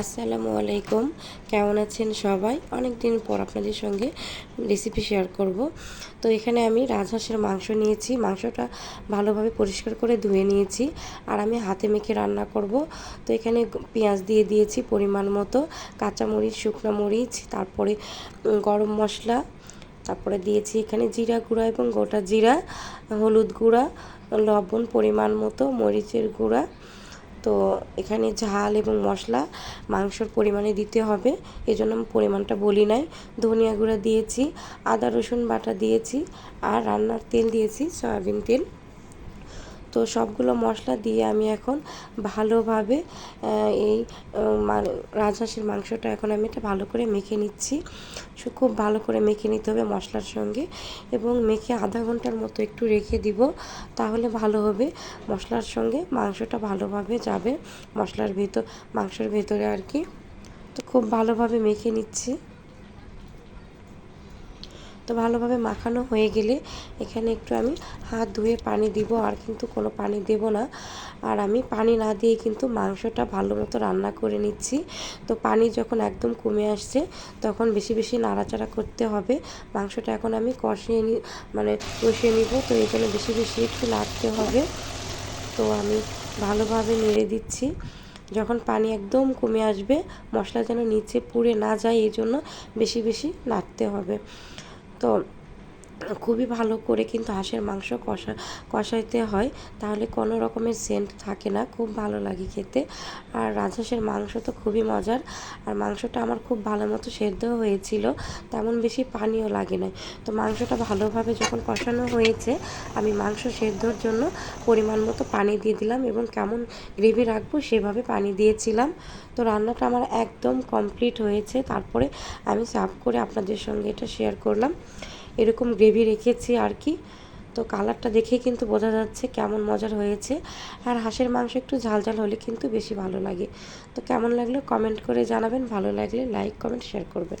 আসসালামু আলাইকুম। কেমন আছেন সবাই? অনেক দিন পর আপনাদের সঙ্গে রেসিপি শেয়ার করব। তো এখানে আমি রাজহাঁসের মাংস নিয়েছি। মাংসটা ভালোভাবে পরিষ্কার করে ধুয়ে নিয়েছি আর আমি হাতে মেখে রান্না করব। তো এখানে পেঁয়াজ দিয়ে দিয়েছি পরিমাণ মতো, কাঁচামরিচ, শুকনো মরিচ, তারপরে গরম মশলা, তারপরে দিয়েছি এখানে জিরা গুঁড়া এবং গোটা জিরা, হলুদ গুঁড়া, লবণ পরিমাণ মতো, মরিচের গুঁড়া তো এখানে ঝাল এবং মশলা মাংসর পরিমাণে দিতে হবে। এজন্য আমি পরিমাণটা বলি নাই। ধনিয়া গুঁড়া দিয়েছি, আদা রসুন বাটা দিয়েছি আর রান্নার তেল দিয়েছি, সয়াবিন তেল। তো সবগুলো মশলা দিয়ে আমি এখন ভালোভাবে এই রাজহাঁসের মাংসটা এখন আমি এটা ভালো করে মেখে নিচ্ছি। খুব ভালো করে মেখে নিতে হবে মশলার সঙ্গে এবং মেখে আধা ঘণ্টার মতো একটু রেখে দিব, তাহলে ভালো হবে। মশলার সঙ্গে মাংসটা ভালোভাবে যাবে মশলার ভেতর, মাংসের ভেতরে আর কি। তো খুব ভালোভাবে মেখে নিচ্ছি। তো ভালোভাবে মাখানো হয়ে গেলে এখানে একটু আমি হাত ধুয়ে পানি দিব, আর কিন্তু কোনো পানি দেব না। আর আমি পানি না দিয়ে কিন্তু মাংসটা ভালো মতো রান্না করে নিচ্ছি। তো পানি যখন একদম কমে আসছে, তখন বেশি বেশি নাড়াচাড়া করতে হবে। মাংসটা এখন আমি কষিয়ে নি মানে কষিয়ে নিব, তো এই জন্য বেশি বেশি একটু নাড়তে হবে। তো আমি ভালোভাবে নেড়ে দিচ্ছি। যখন পানি একদম কমে আসবে, মশলা যেন নিচে পুড়ে না যায়, এই জন্য বেশি বেশি নাড়তে হবে। তো খুবই ভালো করে কিন্তু হাঁসের মাংস কষা, কষাইতে হয়। তাহলে কোনো রকমের সেন্ট থাকে না, খুব ভালো লাগে খেতে। আর রাজহাঁসের মাংস তো খুবই মজার। আর মাংসটা আমার খুব ভালো মতো সেদ্ধ হয়েছিল, তেমন বেশি পানিও লাগে না। তো মাংসটা ভালোভাবে যখন কষানো হয়েছে, আমি মাংস সেদ্ধর জন্য পরিমাণ মতো পানি দিয়ে দিলাম এবং কেমন গ্রেভি রাখব সেভাবে পানি দিয়েছিলাম। তো রান্নাটা আমার একদম কমপ্লিট হয়েছে। তারপরে আমি সার্ভ করে আপনাদের সঙ্গে এটা শেয়ার করলাম। এরকম গ্রেভি রেখেছি আর কি। তো কালারটা দেখেই কিন্তু বোঝা যাচ্ছে কেমন মজার হয়েছে। আর হাঁসের মাংস একটু ঝাল ঝাল হলে কিন্তু বেশি ভালো লাগে। তো কেমন লাগল কমেন্ট করে জানাবেন, ভালো লাগলে লাইক কমেন্ট শেয়ার করবেন।